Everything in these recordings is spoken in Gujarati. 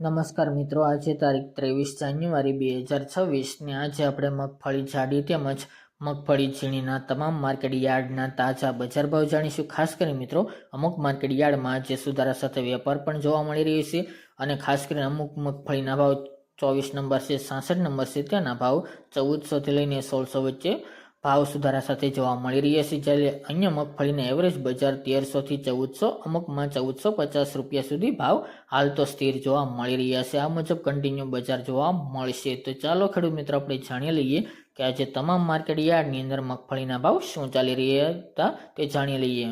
નમસ્કાર મિત્રો, આજે તારીખ ત્રેવીસ જાન્યુઆરી બે હજાર છવ્વીસને આજે આપણે મગફળી જાડી તેમજ મગફળી ઝીણીના તમામ માર્કેટ યાર્ડના તાજા બજાર ભાવ જાણીશું. ખાસ કરી મિત્રો, અમુક માર્કેટ યાર્ડમાં આજે સુધારા સાથે વેપાર પણ જોવા મળી રહ્યો છે અને ખાસ કરીને અમુક મગફળીના ભાવ ચોવીસ નંબર છે, સાસઠ નંબર છે, તેના ભાવ ચૌદસોથી લઈને સોળસો વચ્ચે ભાવ સુધારા સાથે જોવા મળી રહ્યા છે, જ્યારે અન્ય મગફળીના એવરેજ બજાર તેરસોથી ચૌદસો, અમુકમાં ચૌદસો પચાસ રૂપિયા સુધી ભાવ હાલ તો સ્થિર જોવા મળી રહ્યા છે. આ મુજબ કન્ટિન્યુ બજાર જોવા મળશે. તો ચાલો ખેડૂત મિત્રો, આપણે જાણી લઈએ કે આજે તમામ માર્કેટ યાર્ડની અંદર મગફળીના ભાવ શું ચાલી રહ્યા હતા તે જાણી લઈએ.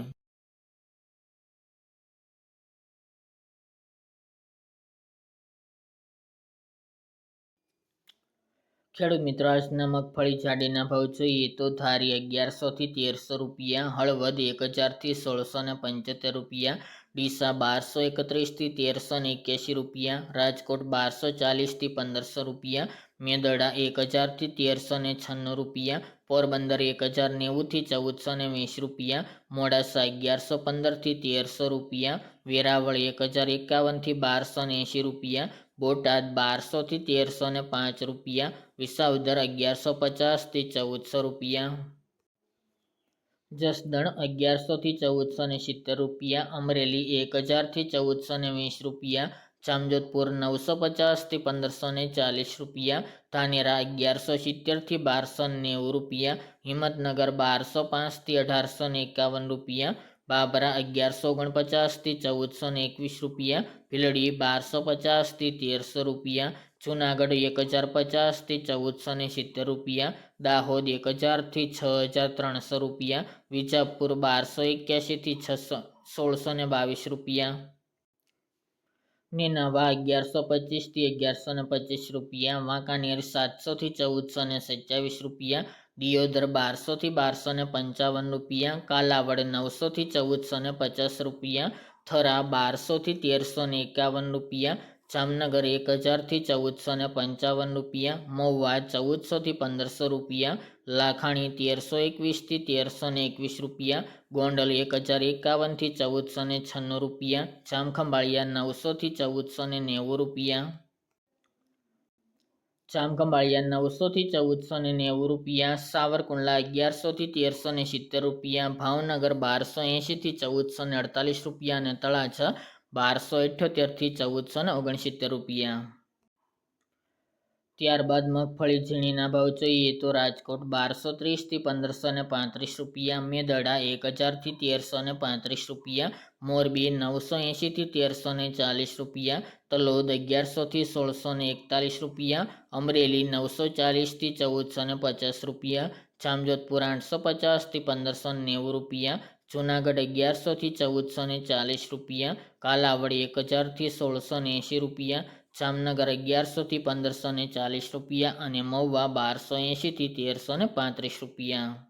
ખેડૂત મિત્રો આજના મગફળી જાડીના ભાવ જોઈએ તો ધારી અગિયારસોથી તેરસો રૂપિયા, હળવદ એક હજારથી સોળસો ને પંચોતેર રૂપિયા, ડીસા બારસો એકત્રીસથી તેરસો ને એક્યાસી રૂપિયા, રાજકોટ બારસો ચાલીસથી પંદરસો રૂપિયા મેદડા એક હજારથી તેરસો ને છન્નું રૂપિયા, પોરબંદર એક હજાર નેવુંથી ચૌદસો ને વીસ રૂપિયા, મોડાસા અગિયારસો પંદરથી તેરસો રૂપિયા, વેરાવળ એક હજાર એકાવનથી બારસો ને એંશી રૂપિયા બોટાદ બારસોથી તેરસો ને પાંચ રૂપિયા, વિસાવદર અગિયારસો પચાસથી ચૌદસો રૂપિયા. જસદણ અગિયારસોથી ચૌદસો ને સિત્તેર રૂપિયા, અમરેલી એક હજારથી ચૌદસો ને વીસ રૂપિયા, જામજોધપુર નવસો પચાસથી પંદરસો ને ચાલીસ રૂપિયા, ધાનેરા અગિયારસો સિત્તેરથી બારસો નેવું રૂપિયા, હિંમતનગર બારસો પાંચથી અઢારસો ને એકાવન રૂપિયા બાબરા અગિયારસો ઓગણપચાસથી ચૌદસો ને એકવીસ રૂપિયા, ભીલડી બારસો પચાસથી તેરસો રૂપિયા, જુનાગઢ એક હજાર પચાસથી ચૌદસો ને સિત્તેર રૂપિયા, દાહોદ એક હજારથી છ હજાર ત્રણસો રૂપિયા, વિજાપુર બારસો એક્યાસીથી છસો, સોળસો ને બાવીસ રૂપિયા. નેનાવા અગિયારસો પચીસથી અગિયારસો ને પચીસ રૂપિયા, વાંકાનેર સાતસોથી ચૌદસો ને સત્યાવીસ રૂપિયા દિયોદર બારસોથી બારસો ને પંચાવન રૂપિયા, કાલાવડ નવસોથી ચૌદસો ને પચાસ રૂપિયા, થરા બારસોથી તેરસો ને એકાવન રૂપિયા, જામનગર એક હજારથી ચૌદસો ને પંચાવન રૂપિયા, મહુવા ચૌદસોથી પંદરસો રૂપિયા, લાખાણી તેરસો એકવીસથી તેરસો ને એકવીસ રૂપિયા, ગોંડલ એક હજાર એકાવનથી ચૌદસો ને છન્નું રૂપિયા, જામખંભાળિયા નવસોથી ચૌદસો ને નેવું રૂપિયા. જામખંભાળિયા નવસોથી ચૌદસો ને નેવું રૂપિયા, સાવરકુંડલા અગિયારસોથી તેરસો ને સિત્તેર રૂપિયા, ભાવનગર બારસો એંશીથી ચૌદસો ને અડતાલીસ રૂપિયા અને તળાજા બારસો અઠ્યોતેરથી ચૌદસો ને ઓગણસિત્તેર રૂપિયા. ત્યારબાદ મગફળી ઝીણીના ભાવ જોઈએ તો રાજકોટ બારસો ત્રીસથી પંદરસો ને પાંત્રીસ રૂપિયા, મેદડા એક હજારથી તેરસો ને પાંત્રીસ રૂપિયા, મોરબી નવસો એંશીથી તેરસો ને ચાલીસ રૂપિયા, તલોદ અગિયારસોથી સોળસો ને એકતાલીસ રૂપિયા, અમરેલી નવસો ચાલીસથી ચૌદસો ને પચાસ રૂપિયા, જામજોધપુર આઠસો પચાસથી પંદરસો નેવું રૂપિયા, જૂનાગઢ અગિયારસોથી ચૌદસો ને ચાલીસ રૂપિયા, કાલાવડ એક હજારથી સોળસો ને એંશી રૂપિયા જામનગર અગિયારસોથી પંદરસો ને ચાલીસ રૂપિયા અને મહુવા બારસો એંશીથી તેરસો ને પાંત્રીસ રૂપિયા.